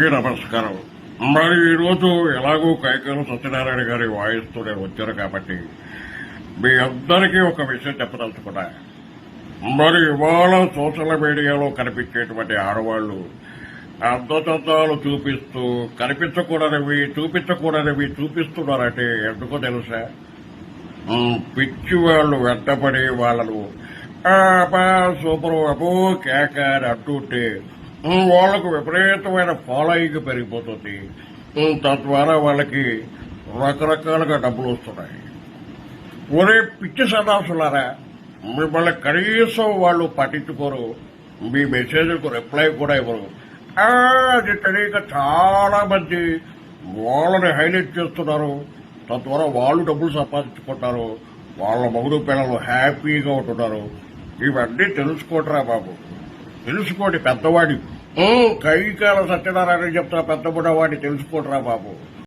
నమస్కారం. మరి ఈరోజు ఎలాగో కైకలు సత్యనారాయణ గారి వాయిస్తూ నేను వచ్చాను కాబట్టి మీ అందరికీ ఒక విషయం చెప్పదలుచుకున్నా. మరి ఇవాళ సోషల్ మీడియాలో కనిపించేటువంటి ఆడవాళ్ళు అందచందాలు చూపిస్తూ కనిపించకూడనివి చూపించకూడనివి చూపిస్తున్నారంటే ఎందుకో తెలుసా? పిచ్చి వాళ్ళు వెంటపడి వాళ్ళను సూపర్ అబో కేక అని అంటుంటే వాళ్ళకు విపరీతమైన ఫాలోయింగ్ పెరిగిపోతుంది. తద్వారా వాళ్ళకి రకరకాలుగా డబ్బులు వస్తున్నాయి. ఒరే పిచ్చి సదాసులారా మిమ్మల్ని కనీసం వాళ్ళు పట్టించుకోరు. మీ మెసేజ్కు రిప్లై కూడా ఇవ్వరు. అది తెలియక చాలా మంది వాళ్ళని హైలైట్ చేస్తున్నారు. తద్వారా వాళ్ళు డబ్బులు సంపాదించుకుంటారు. వాళ్ళ మగుడు పిల్లలు హ్యాపీగా ఉంటున్నారు. ఇవన్నీ తెలుసుకోవటరా బాబు. తెలుసుకోండి పెద్దవాడి కైకాల సత్యనారాయణ చెప్తా పెద్దబుడవాడిని తెలుసుకోవటరా బాబు.